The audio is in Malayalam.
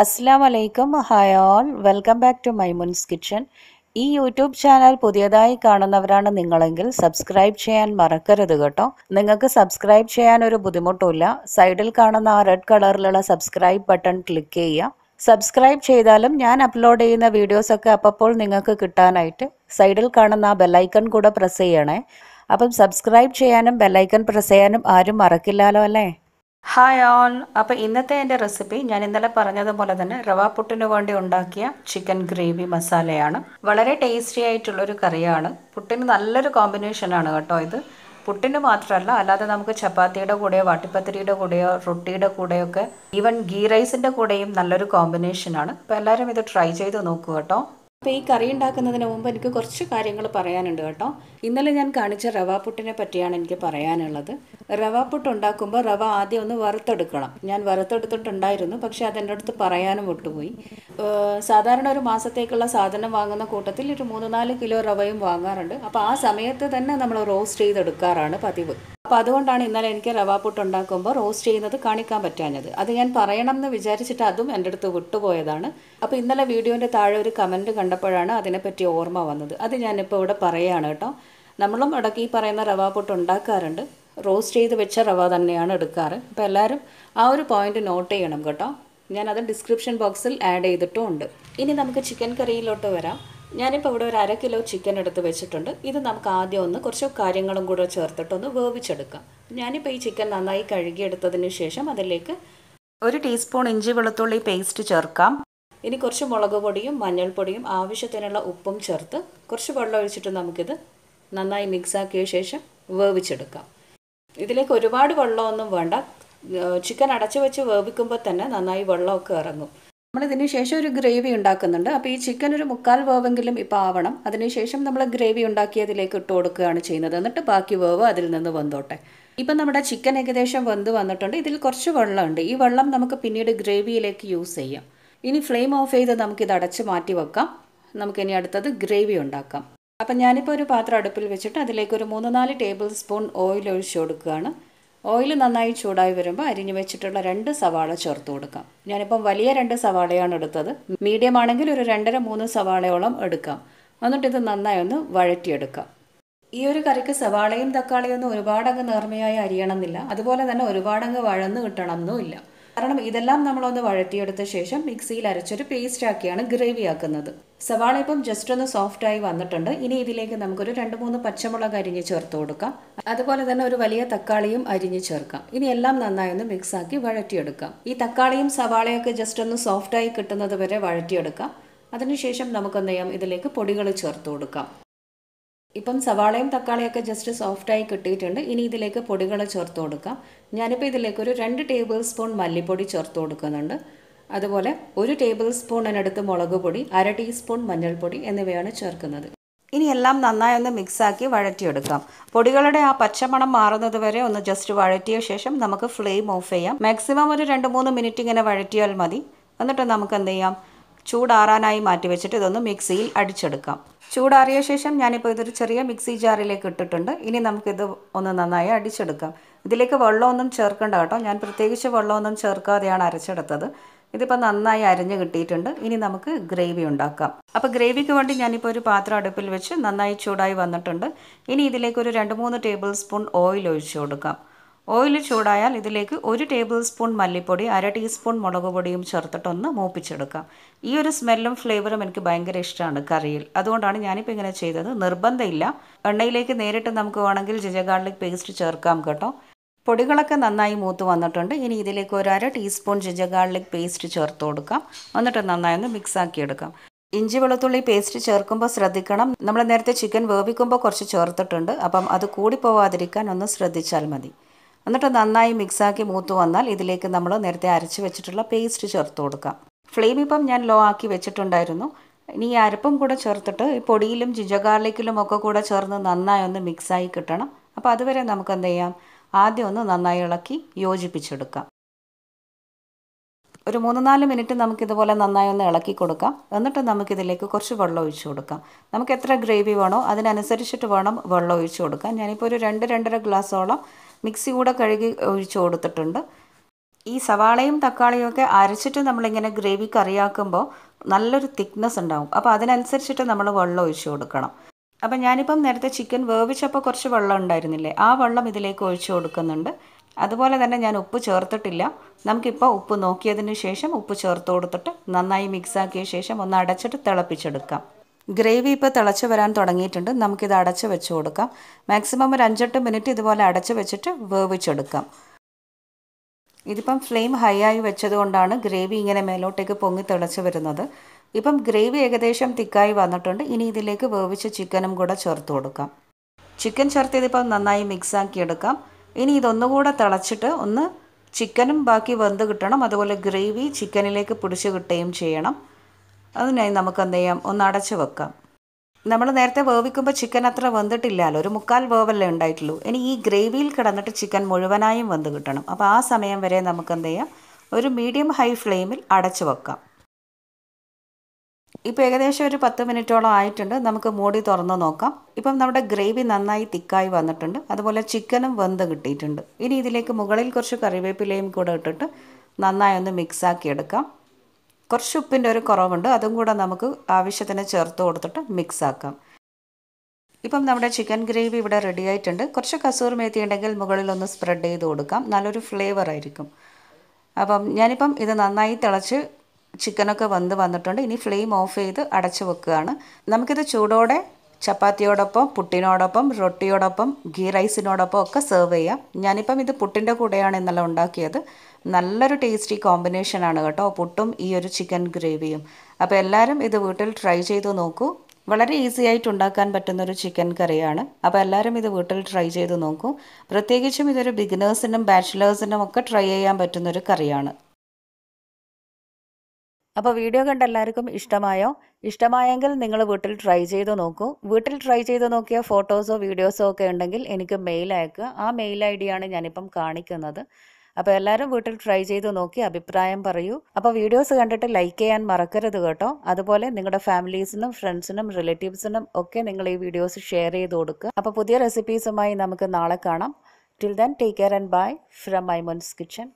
അസ്സാം വലൈക്കും hi all welcome back to Maimoon's kitchen ഈ യൂട്യൂബ് ചാനൽ പുതിയതായി കാണുന്നവരാണ് നിങ്ങളെങ്കിൽ സബ്സ്ക്രൈബ് ചെയ്യാൻ മറക്കരുത് കേട്ടോ. നിങ്ങൾക്ക് സബ്സ്ക്രൈബ് ചെയ്യാൻ ഒരു ബുദ്ധിമുട്ടുമില്ല. സൈഡിൽ കാണുന്ന ആ റെഡ് കളറിലുള്ള സബ്സ്ക്രൈബ് ബട്ടൺ ക്ലിക്ക് ചെയ്യുക. സബ്സ്ക്രൈബ് ചെയ്താലും ഞാൻ അപ്ലോഡ് ചെയ്യുന്ന വീഡിയോസൊക്കെ അപ്പോൾ നിങ്ങൾക്ക് കിട്ടാനായിട്ട് സൈഡിൽ കാണുന്ന ആ ബെല്ലൈക്കൺ കൂടെ പ്രസ് ചെയ്യണേ. അപ്പം സബ്സ്ക്രൈബ് ചെയ്യാനും ബെല്ലൈക്കൺ പ്രസ് ചെയ്യാനും ആരും മറക്കില്ലല്ലോ അല്ലേ? ഹായ് ഓൺ അപ്പോൾ ഇന്നത്തെ എന്റെ റെസിപ്പി ഞാൻ ഇന്നലെ പറഞ്ഞതുപോലെ തന്നെ റവ പുട്ടിന് വേണ്ടി ഉണ്ടാക്കിയ ചിക്കൻ ഗ്രേവി മസാലയാണ്. വളരെ ടേസ്റ്റി ആയിട്ടുള്ളൊരു കറിയാണ്. പുട്ടിന് നല്ലൊരു കോമ്പിനേഷനാണ് കേട്ടോ ഇത്. പുട്ടിന് മാത്രമല്ല അല്ലാതെ നമുക്ക് ചപ്പാത്തിയുടെ കൂടെയോ വാട്ടിപ്പത്തിരിയുടെ കൂടെയോ റൊട്ടിയുടെ കൂടെയൊക്കെ ഈവൻ ഗീ റൈസിന്റെ കൂടെയും നല്ലൊരു കോമ്പിനേഷനാണ് അപ്പോൾ എല്ലാവരും ഇത് ട്രൈ ചെയ്ത് നോക്കൂ കേട്ടോ. അപ്പോൾ ഈ കറി ഉണ്ടാക്കുന്നതിന് മുമ്പ് എനിക്ക് കുറച്ച് കാര്യങ്ങൾ പറയാനുണ്ട് കേട്ടോ. ഇന്നലെ ഞാൻ കാണിച്ച റവ പുട്ടിനെ പറ്റിയാണ് എനിക്ക് പറയാനുള്ളത്. റവ പുട്ട് ഉണ്ടാക്കുമ്പോൾ റവ ആദ്യം ഒന്ന് വറുത്തെടുക്കണം. ഞാൻ വറുത്തെടുത്തിട്ടുണ്ടായിരുന്നു പക്ഷെ അതെന്റെ അടുത്ത് പറയാനും വിട്ടുപോയി സാധാരണ ഒരു മാസത്തേക്കുള്ള സാധനം വാങ്ങുന്ന കൂട്ടത്തിൽ ഒരു മൂന്ന് നാല് കിലോ റവയും വാങ്ങാറുണ്ട്. അപ്പോൾ ആ സമയത്ത് തന്നെ നമ്മൾ റോസ്റ്റ് ചെയ്തെടുക്കാറാണ് പതിവ്. അപ്പോൾ അതുകൊണ്ടാണ് ഇന്നലെ എനിക്ക് റവ പുട്ട് ഉണ്ടാക്കുമ്പോൾ റോസ്റ്റ് ചെയ്യുന്നത് കാണിക്കാൻ പറ്റാഞ്ഞത്. അത് ഞാൻ പറയണം എന്ന് വിചാരിച്ചിട്ട് അതും എന്റെ അടുത്ത് വിട്ടുപോയതാണ്. അപ്പോൾ ഇന്നലെ വീഡിയോന്റെ താഴെ ഒരു കമന്റ് കണ്ടപ്പോഴാണ് അതിനെപ്പറ്റി ഓർമ്മ വന്നത്. അത് ഞാനിപ്പോൾ ഇവിടെ പറയുകയാണ് കേട്ടോ. നമ്മളും ഇടയ്ക്ക് ഈ പറയുന്ന റവ പുട്ട് ഉണ്ടാക്കാറുണ്ട്. റോസ്റ്റ് ചെയ്ത് വെച്ച റവ തന്നെയാണ് എടുക്കാറ്. അപ്പോൾ എല്ലാവരും ആ ഒരു പോയിന്റ് നോട്ട് ചെയ്യണം കേട്ടോ. ഞാനത് ഡിസ്ക്രിപ്ഷൻ ബോക്സിൽ ആഡ് ചെയ്തിട്ടും ഉണ്ട്. ഇനി നമുക്ക് ചിക്കൻ കറിയിലോട്ട് വരാം. ഞാനിപ്പോൾ ഇവിടെ ഒരു അര കിലോ ചിക്കൻ എടുത്ത് വെച്ചിട്ടുണ്ട്. ഇത് നമുക്ക് ആദ്യം ഒന്ന് കുറച്ച് കാര്യങ്ങളും കൂടെ ചേർത്തിട്ടൊന്ന് വേവിച്ചെടുക്കാം. ഞാനിപ്പോൾ ഈ ചിക്കൻ നന്നായി കഴുകിയെടുത്തതിന് ശേഷം അതിലേക്ക് ഒരു ടീസ്പൂൺ ഇഞ്ചി വെളുത്തുള്ളി പേസ്റ്റ് ചേർക്കാം. ഇനി കുറച്ച് മുളക് പൊടിയും മഞ്ഞൾപ്പൊടിയും ആവശ്യത്തിനുള്ള ഉപ്പും ചേർത്ത് കുറച്ച് വെള്ളം ഒഴിച്ചിട്ട് നമുക്കിത് നന്നായി മിക്സാക്കിയ ശേഷം വേവിച്ചെടുക്കാം. ഇതിലേക്ക് ഒരുപാട് വെള്ളമൊന്നും വേണ്ട. ചിക്കൻ അടച്ചു വെച്ച് വേവിക്കുമ്പോൾ തന്നെ നന്നായി വെള്ളമൊക്കെ ഇറങ്ങും. നമ്മളിതിന് ശേഷം ഒരു ഗ്രേവി ഉണ്ടാക്കുന്നുണ്ട്. അപ്പോൾ ഈ ചിക്കൻ ഒരു മുക്കാൽ വേവെങ്കിലും ഇപ്പോൾ ആവണം. അതിനുശേഷം നമ്മൾ ഗ്രേവി ഉണ്ടാക്കി അതിലേക്ക് ഇട്ട് കൊടുക്കുകയാണ് ചെയ്യുന്നത്. എന്നിട്ട് ബാക്കി വേവ് അതിൽ നിന്ന് വന്നോട്ടെ. ഇപ്പം നമ്മുടെ ചിക്കൻ ഏകദേശം വെന്ത് വന്നിട്ടുണ്ട്. ഇതിൽ കുറച്ച് വെള്ളമുണ്ട്. ഈ വെള്ളം നമുക്ക് പിന്നീട് ഗ്രേവിയിലേക്ക് യൂസ് ചെയ്യാം. ഇനി ഫ്ലെയിം ഓഫ് ചെയ്ത് നമുക്കിത് അടച്ച് മാറ്റി വെക്കാം. നമുക്കിനി അടുത്തത് ഗ്രേവി ഉണ്ടാക്കാം. അപ്പം ഞാനിപ്പോൾ ഒരു പാത്രം അടുപ്പിൽ വെച്ചിട്ട് അതിലേക്ക് ഒരു മൂന്ന് നാല് ടേബിൾ സ്പൂൺ ഓയിൽ ഒഴിച്ചു കൊടുക്കുകയാണ്. ഓയിൽ നന്നായി ചൂടായി വരുമ്പോൾ അരിഞ്ഞു വെച്ചിട്ടുള്ള രണ്ട് സവാള ചേർത്ത് കൊടുക്കാം. ഞാനിപ്പം വലിയ രണ്ട് സവാളയാണ് എടുത്തത്. മീഡിയം ആണെങ്കിൽ ഒരു രണ്ടര മൂന്ന് സവാളയോളം എടുക്കാം. എന്നിട്ട് ഇത് നന്നായി ഒന്ന് വഴറ്റിയെടുക്കാം. ഈ ഒരു കറിക്ക് സവാളയും തക്കാളിയും ഒന്നും ഒരുപാടങ്ങ് നേർമയായി അരിയണമെന്നില്ല. അതുപോലെ തന്നെ ഒരുപാടങ്ങ് വഴന്ന് കിട്ടണമെന്നുമില്ല. കാരണം ഇതെല്ലാം നമ്മളൊന്ന് വഴറ്റിയെടുത്ത ശേഷം മിക്സിയിൽ അരച്ചൊരു പേസ്റ്റ് ആക്കിയാണ് ഗ്രേവി ആക്കുന്നത്. സവാള ഇപ്പം ജസ്റ്റ് ഒന്ന് സോഫ്റ്റ് ആയി വന്നിട്ടുണ്ട്. ഇനി ഇതിലേക്ക് നമുക്കൊരു രണ്ട് മൂന്ന് പച്ചമുളക് അരിഞ്ഞ് ചേർത്ത് കൊടുക്കാം. അതുപോലെ തന്നെ ഒരു വലിയ തക്കാളിയും അരിഞ്ഞ് ചേർക്കാം. ഇനി എല്ലാം നന്നായി ഒന്ന് മിക്സ് ആക്കി വഴറ്റിയെടുക്കാം. ഈ തക്കാളിയും സവാളയൊക്കെ ജസ്റ്റ് ഒന്ന് സോഫ്റ്റ് ആയി കിട്ടുന്നത് വരെ വഴറ്റിയെടുക്കാം. അതിനുശേഷം നമുക്കെന്ത് ചെയ്യാം ഇതിലേക്ക് പൊടികൾ ചേർത്ത് കൊടുക്കാം. ഇപ്പം സവാളയും തക്കാളിയൊക്കെ ജസ്റ്റ് സോഫ്റ്റായി കിട്ടിയിട്ടുണ്ട്. ഇനി ഇതിലേക്ക് പൊടികൾ ചേർത്ത് കൊടുക്കാം. ഞാനിപ്പോൾ ഇതിലേക്ക് ഒരു രണ്ട് ടേബിൾ സ്പൂൺ മല്ലിപ്പൊടി ചേർത്ത് കൊടുക്കുന്നുണ്ട്. അതുപോലെ ഒരു ടേബിൾ സ്പൂണിനടുത്ത് മുളക് പൊടി അര ടീസ്പൂൺ മഞ്ഞൾപ്പൊടി എന്നിവയാണ് ചേർക്കുന്നത്. ഇനി എല്ലാം നന്നായി ഒന്ന് മിക്സാക്കി വഴറ്റിയെടുക്കാം. പൊടികളുടെ ആ പച്ചമണം മാറുന്നത് വരെ ഒന്ന് ജസ്റ്റ് വഴറ്റിയ ശേഷം നമുക്ക് ഫ്ലെയിം ഓഫ് ചെയ്യാം. മാക്സിമം ഒരു രണ്ട് മൂന്ന് മിനിറ്റ് ഇങ്ങനെ വഴറ്റിയാൽ മതി. എന്നിട്ട് നമുക്ക് എന്ത് ചെയ്യാം? ചൂടാറാനായി മാറ്റി വെച്ചിട്ട് ഇതൊന്ന് മിക്സിയിൽ അടിച്ചെടുക്കാം. ചൂടാറിയ ശേഷം ഞാനിപ്പോൾ ഇതൊരു ചെറിയ മിക്സി ജാറിലേക്ക് ഇട്ടിട്ടുണ്ട്. ഇനി നമുക്കിത് ഒന്ന് നന്നായി അടിച്ചെടുക്കാം. ഇതിലേക്ക് വെള്ളമൊന്നും ചേർക്കേണ്ട കേട്ടോ. ഞാൻ പ്രത്യേകിച്ച് വെള്ളമൊന്നും ചേർക്കാതെയാണ് അരച്ചെടുത്തത്. ഇതിപ്പോൾ നന്നായി അരഞ്ഞ് കിട്ടിയിട്ടുണ്ട്. ഇനി നമുക്ക് ഗ്രേവി ഉണ്ടാക്കാം. അപ്പോൾ ഗ്രേവിക്ക് വേണ്ടി ഞാനിപ്പോൾ ഒരു പാത്രം അടുപ്പിൽ വെച്ച് നന്നായി ചൂടായി വന്നിട്ടുണ്ട്. ഇനി ഇതിലേക്ക് ഒരു രണ്ട് മൂന്ന് ടേബിൾ സ്പൂൺ ഓയിൽ ഒഴിച്ചു കൊടുക്കാം. ഓയിൽ ചൂടായാൽ ഇതിലേക്ക് ഒരു ടേബിൾ സ്പൂൺ മല്ലിപ്പൊടി അര ടീസ്പൂൺ മുളക് പൊടിയും ചേർത്തിട്ടൊന്ന് മൂപ്പിച്ചെടുക്കാം. ഈ ഒരു സ്മെല്ലും ഫ്ലേവറും എനിക്ക് ഭയങ്കര ഇഷ്ടമാണ് കറിയിൽ. അതുകൊണ്ടാണ് ഞാനിപ്പോൾ ഇങ്ങനെ ചെയ്തത്. നിർബന്ധമില്ല. എണ്ണയിലേക്ക് നേരിട്ട് നമുക്ക് വേണമെങ്കിൽ ജിജ ഗാർലിക് പേസ്റ്റ് ചേർക്കാം കേട്ടോ. പൊടികളൊക്കെ നന്നായി മൂത്ത് വന്നിട്ടുണ്ട്. ഇനി ഇതിലേക്ക് ഒരു അര ടീസ്പൂൺ ജിജ ഗാർലിക് പേസ്റ്റ് ചേർത്ത് കൊടുക്കാം. എന്നിട്ട് നന്നായി ഒന്ന് മിക്സ് ആക്കി എടുക്കാം ഇഞ്ചി വെളുത്തുള്ളി പേസ്റ്റ് ചേർക്കുമ്പോൾ ശ്രദ്ധിക്കണം. നമ്മൾ നേരത്തെ ചിക്കൻ വേവിക്കുമ്പോൾ കുറച്ച് ചേർത്തിട്ടുണ്ട്. അപ്പം അത് കൂടി പോവാതിരിക്കാൻ ഒന്ന് ശ്രദ്ധിച്ചാൽ മതി. എന്നിട്ട് നന്നായി മിക്സാക്കി മൂത്ത് വന്നാൽ ഇതിലേക്ക് നമ്മൾ നേരത്തെ അരച്ച് വെച്ചിട്ടുള്ള പേസ്റ്റ് ചേർത്ത് കൊടുക്കാം. ഫ്ലെയിം ഇപ്പം ഞാൻ ലോ ആക്കി വെച്ചിട്ടുണ്ടായിരുന്നു. ഇനി ഈ അരപ്പും കൂടെ ചേർത്തിട്ട് ഈ പൊടിയിലും ജിജ ഗാർലിക്കിലും ഒക്കെ കൂടെ ചേർന്ന് നന്നായി ഒന്ന് മിക്സായി കിട്ടണം. അപ്പോൾ അതുവരെ നമുക്ക് എന്ത് ചെയ്യാം? ആദ്യം ഒന്ന് നന്നായി ഇളക്കി യോജിപ്പിച്ചെടുക്കാം. ഒരു മൂന്ന് നാല് മിനിറ്റ് നമുക്കിതുപോലെ നന്നായി ഒന്ന് ഇളക്കി കൊടുക്കാം. എന്നിട്ട് നമുക്കിതിലേക്ക് കുറച്ച് വെള്ളം ഒഴിച്ചു കൊടുക്കാം. നമുക്ക് എത്ര ഗ്രേവി വേണോ അതിനനുസരിച്ചിട്ട് വേണം വെള്ളം ഒഴിച്ചു കൊടുക്കാം ഞാനിപ്പോൾ ഒരു രണ്ട് രണ്ടര ഗ്ലാസ്സോളം മിക്സി കൂടെ കഴുകി ഒഴിച്ചു കൊടുത്തിട്ടുണ്ട്. ഈ സവാളയും തക്കാളിയും ഒക്കെ അരച്ചിട്ട് നമ്മളിങ്ങനെ ഗ്രേവി കറിയാക്കുമ്പോൾ നല്ലൊരു തിക്നെസ് ഉണ്ടാവും. അപ്പോൾ അതിനനുസരിച്ചിട്ട് നമ്മൾ വെള്ളം ഒഴിച്ചു കൊടുക്കണം. അപ്പം ഞാനിപ്പം നേരത്തെ ചിക്കൻ വേവിച്ചപ്പോൾ കുറച്ച് വെള്ളം ഉണ്ടായിരുന്നില്ലേ? ആ വെള്ളം ഇതിലേക്ക് ഒഴിച്ചു കൊടുക്കുന്നുണ്ട്. അതുപോലെ തന്നെ ഞാൻ ഉപ്പ് ചേർത്തിട്ടില്ല. നമുക്കിപ്പോൾ ഉപ്പ് നോക്കിയതിന് ശേഷം ഉപ്പ് ചേർത്ത് കൊടുത്തിട്ട് നന്നായി മിക്സാക്കിയ ശേഷം ഒന്ന് അടച്ചിട്ട് തിളപ്പിച്ചെടുക്കാം. ഗ്രേവി ഇപ്പോൾ തിളച്ച് വരാൻ തുടങ്ങിയിട്ടുണ്ട്. നമുക്കിത് അടച്ച് വെച്ച് കൊടുക്കാം. മാക്സിമം ഒരു അഞ്ചെട്ട് മിനിറ്റ് ഇതുപോലെ അടച്ച് വെച്ചിട്ട് വേവിച്ചെടുക്കാം. ഇതിപ്പം ഫ്ലെയിം ഹൈ ആയി വെച്ചതുകൊണ്ടാണ് ഗ്രേവി ഇങ്ങനെ മേലോട്ടേക്ക് പൊങ്ങി തിളച്ച് വരുന്നത്. ഇപ്പം ഗ്രേവി ഏകദേശം തിക്കായി വന്നിട്ടുണ്ട്. ഇനി ഇതിലേക്ക് വേവിച്ച ചിക്കനും കൂടെ ചേർത്ത് കൊടുക്കാം. ചിക്കൻ ചേർത്ത് ഇതിപ്പം നന്നായി മിക്സാക്കി എടുക്കാം. ഇനി ഇതൊന്നുകൂടെ തിളച്ചിട്ട് ഒന്ന് ചിക്കനും ബാക്കി വെന്ത് കിട്ടണം. അതുപോലെ ഗ്രേവി ചിക്കനിലേക്ക് പിടിച്ച് കിട്ടുകയും ചെയ്യണം. അതിനായി നമുക്ക് എന്ത് ചെയ്യാം ഒന്ന് അടച്ചു വെക്കാം. നമ്മൾ നേരത്തെ വേവിക്കുമ്പോൾ ചിക്കൻ അത്ര വെന്തിട്ടില്ലല്ലോ. ഒരു മുക്കാൽ വേവല്ലേ ഉണ്ടായിട്ടുള്ളൂ. ഇനി ഈ ഗ്രേവിയിൽ കിടന്നിട്ട് ചിക്കൻ മുഴുവനായും വെന്ത് കിട്ടണം. അപ്പോൾ ആ സമയം വരെ നമുക്ക് എന്ത് ചെയ്യാം ഒരു മീഡിയം ഹൈ ഫ്ലെയിമിൽ അടച്ചു വെക്കാം. ഇപ്പോൾ ഏകദേശം ഒരു പത്ത് മിനിറ്റോളം ആയിട്ടുണ്ട്. നമുക്ക് മൂടി തുറന്ന് നോക്കാം. ഇപ്പം നമ്മുടെ ഗ്രേവി നന്നായി തിക്കായി വന്നിട്ടുണ്ട്. അതുപോലെ ചിക്കനും വെന്ത് കിട്ടിയിട്ടുണ്ട്. ഇനി ഇതിലേക്ക് മുകളിൽ കുറച്ച് കറിവേപ്പിലയും കൂടെ ഇട്ടിട്ട് നന്നായി ഒന്ന് മിക്സാക്കി എടുക്കാം. കുറച്ച് ഉപ്പിന്റെ ഒരു കുറവുണ്ട്. അതും കൂടെ നമുക്ക് ആവശ്യത്തിന് ചേർത്ത് കൊടുത്തിട്ട് മിക്സ് ആക്കാം. ഇപ്പം നമ്മുടെ ചിക്കൻ ഗ്രേവി ഇവിടെ റെഡി ആയിട്ടുണ്ട്. കുറച്ച് കസൂർ മേത്തി ഉണ്ടെങ്കിൽ മുകളിലൊന്ന് സ്പ്രെഡ് ചെയ്ത് കൊടുക്കാം. നല്ലൊരു ഫ്ലേവർ ആയിരിക്കും. അപ്പം ഞാനിപ്പം ഇത് നന്നായി തിളച്ച് ചിക്കനൊക്കെ വന്ന് വന്നിട്ടുണ്ട്. ഇനി ഫ്ലെയിം ഓഫ് ചെയ്ത് അടച്ചു വെക്കുകയാണ്. നമുക്കിത് ചൂടോടെ ചപ്പാത്തിയോടൊപ്പം പുട്ടിനോടൊപ്പം റൊട്ടിയോടൊപ്പം ഗീ റൈസിനോടൊപ്പം ഒക്കെ സെർവ് ചെയ്യാം. ഞാനിപ്പം ഇത് പുട്ടിന്റെ കൂടെയാണ് ഇന്നലെ ഉണ്ടാക്കിയത്. നല്ലൊരു ടേസ്റ്റി കോമ്പിനേഷൻ ആണ് കേട്ടോ പുട്ടും ഈ ഒരു ചിക്കൻ ഗ്രേവിയും അപ്പോൾ എല്ലാവരും ഇത് വീട്ടിൽ ട്രൈ ചെയ്ത് നോക്കൂ. വളരെ ഈസി ആയിട്ട് ഉണ്ടാക്കാൻ പറ്റുന്ന ഒരു ചിക്കൻ കറിയാണ്. അപ്പോൾ എല്ലാവരും ഇത് വീട്ടിൽ ട്രൈ ചെയ്ത് നോക്കൂ. പ്രത്യേകിച്ചും ഇതൊരു ബിഗിനേഴ്സിനും ബാച്ചിലേഴ്സിനും ഒക്കെ ട്രൈ ചെയ്യാൻ പറ്റുന്ന ഒരു കറിയാണ്. അപ്പോൾ വീഡിയോ കണ്ട എല്ലാവർക്കും ഇഷ്ടമായോ? ഇഷ്ടമായെങ്കിൽ നിങ്ങൾ വീട്ടിൽ ട്രൈ ചെയ്ത് നോക്കൂ. വീട്ടിൽ ട്രൈ ചെയ്ത് നോക്കിയ ഫോട്ടോസോ വീഡിയോസോ ഒക്കെ ഉണ്ടെങ്കിൽ എനിക്ക് മെയിൽ അയക്കുക. ആ മെയിൽ ഐ ഡിയാണ് ഞാനിപ്പം കാണിക്കുന്നത്. അപ്പോൾ എല്ലാവരും വീട്ടിൽ ട്രൈ ചെയ്ത് നോക്കി അഭിപ്രായം പറയൂ. അപ്പോൾ വീഡിയോസ് കണ്ടിട്ട് ലൈക്ക് ചെയ്യാൻ മറക്കരുത് കേട്ടോ. അതുപോലെ നിങ്ങളുടെ ഫാമിലീസിനും ഫ്രണ്ട്സിനും റിലേറ്റീവ്സിനും ഒക്കെ നിങ്ങൾ ഈ വീഡിയോസ് ഷെയർ ചെയ്ത് കൊടുക്കുക. അപ്പോൾ പുതിയ റെസിപ്പീസുമായി നമുക്ക് നാളെ കാണാം. Till then take care and bye from Maimoon's kitchen